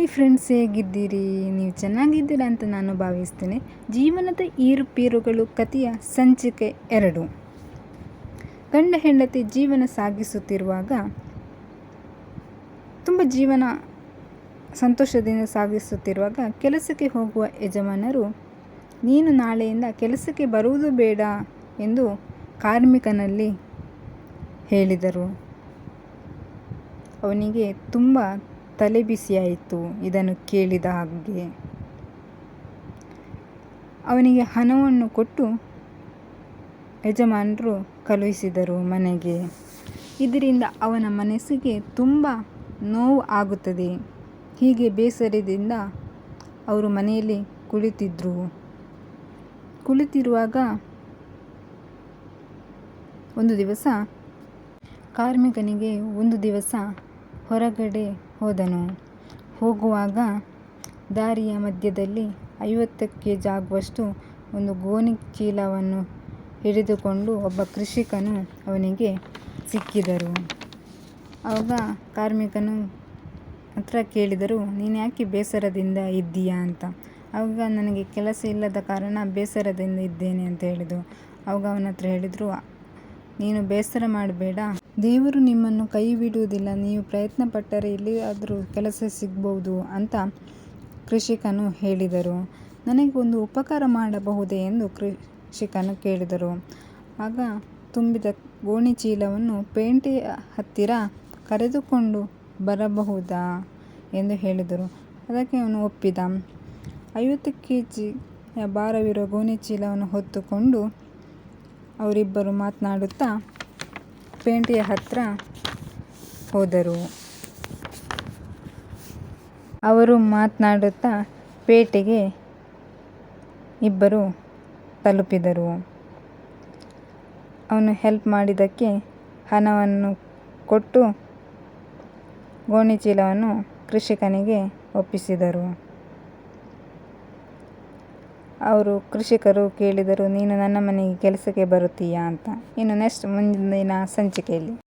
Hi friends, ಹೇಗಿದ್ದೀರಿ? ನೀವು ಚೆನ್ನಾಗಿದ್ದೀರಾ ಅಂತ ನಾನು ಭಾವಿಸ್ತೇನೆ. ಜೀವನದ ಏರುಪೇರುಗಳು ಕಥೆಯ ಸಂಚಿಕೆ ಎರಡು. ಗಂಡ ಹೆಂಡತಿ ಜೀವನ ಸಾಗಿಸುತ್ತಿರುವಾಗ ತುಂಬ ಜೀವನ ಸಂತೋಷದಿಂದ ಸಾಗಿಸುತ್ತಿರುವಾಗ ಕೆಲಸಕ್ಕೆ ಹೋಗುವ ಯಜಮಾನರು, ನೀನು ನಾಳೆಯಿಂದ ಕೆಲಸಕ್ಕೆ ಬರುವುದು ಬೇಡ ಎಂದು ಕಾರ್ಮಿಕನಲ್ಲಿ ಹೇಳಿದರು. ಅವನಿಗೆ ತುಂಬ ತಲೆಬಿಸಿಯಾಯಿತು ಇದನ್ನು ಕೇಳಿದ ಹಾಗೆ ಅವನಿಗೆ ಹಣವನ್ನು ಕೊಟ್ಟು ಯಜಮಾನರು ಕಳುಹಿಸಿದರು ಮನೆಗೆ. ಇದರಿಂದ ಅವನ ಮನಸ್ಸಿಗೆ ತುಂಬ ನೋವು ಆಗುತ್ತದೆ. ಹೀಗೆ ಬೇಸರದಿಂದ ಅವರು ಮನೆಯಲ್ಲಿ ಕುಳಿತಿದ್ದರು ಕುಳಿತಿರುವಾಗ ಒಂದು ದಿವಸ ಕಾರ್ಮಿಕನಿಗೆ ಒಂದು ದಿವಸ ಹೊರಗಡೆ ಹೋದನು. ಹೋಗುವಾಗ ದಾರಿಯ ಮಧ್ಯದಲ್ಲಿ ಐವತ್ತು ಜಾಗುವಷ್ಟು ಒಂದು ಗೋಣಿ ಚೀಲವನ್ನು ಹಿಡಿದುಕೊಂಡು ಒಬ್ಬ ಕೃಷಿಕನು ಅವನಿಗೆ ಸಿಕ್ಕಿದರು. ಆವಾಗ ಕಾರ್ಮಿಕನು ಹತ್ರ ಕೇಳಿದರು, ನೀನು ಯಾಕೆ ಬೇಸರದಿಂದ ಇದ್ದೀಯಾ ಅಂತ? ಆವಾಗ ನನಗೆ ಕೆಲಸ ಇಲ್ಲದ ಕಾರಣ ಬೇಸರದಿಂದ ಇದ್ದೇನೆ ಅಂತ ಹೇಳಿದರು. ಆವಾಗ ಅವನ ಹತ್ರ ಹೇಳಿದರು ನೀನು ಬೇಸರ ಮಾಡಬೇಡ. ದೇವರು ನಿಮ್ಮನ್ನು ಕೈ ಬಿಡುವುದಿಲ್ಲ ನೀವು ಪ್ರಯತ್ನ ಪಟ್ಟರೆ ಎಲ್ಲಿಯಾದರೂ ಕೆಲಸ ಸಿಗ್ಬೋದು ಅಂತ ಕೃಷಿಕನು ಹೇಳಿದರು. ನನಗೆ ಒಂದು ಉಪಕಾರ ಮಾಡಬಹುದೇ ಎಂದು ಕೃಷಿಕನು ಕೇಳಿದರು. ಆಗ ತುಂಬಿದ ಗೋಣಿ ಚೀಲವನ್ನು ಹತ್ತಿರ ಕರೆದುಕೊಂಡು ಬರಬಹುದಾ ಎಂದು ಹೇಳಿದರು. ಅದಕ್ಕೆ ಅವನು ಒಪ್ಪಿದ. ಐವತ್ತು ಕೆ ಜಿಯ ಭಾರವಿರುವ ಗೋಣಿ ಚೀಲವನ್ನು ಹೊತ್ತುಕೊಂಡು ಅವರಿಬ್ಬರು ಮಾತನಾಡುತ್ತಾ ಪೇಂಟೆಯ ಹತ್ತಿರ ಹೋದರು. ಅವರು ಮಾತನಾಡುತ್ತಾ ಪೇಟೆಗೆ ಇಬ್ಬರು ತಲುಪಿದರು. ಅವನು ಹೆಲ್ಪ್ ಮಾಡಿದ್ದಕ್ಕೆ ಹಣವನ್ನು ಕೊಟ್ಟು ಗೋಣಿಚೀಲವನ್ನು ಕೃಷಿಕನಿಗೆ ಒಪ್ಪಿಸಿದರು. ಅವರು ಕೃಷಿಕರು ಕೇಳಿದರು ನೀನು ನನ್ನ ಮನೆಗೆ ಕೆಲಸಕ್ಕೆ ಬರುತ್ತೀಯಾ? ಅಂತ. ಇನ್ನು ನೆಕ್ಸ್ಟ್ ಮುಂದಿನ ಸಂಚಿಕೆಯಲ್ಲಿ.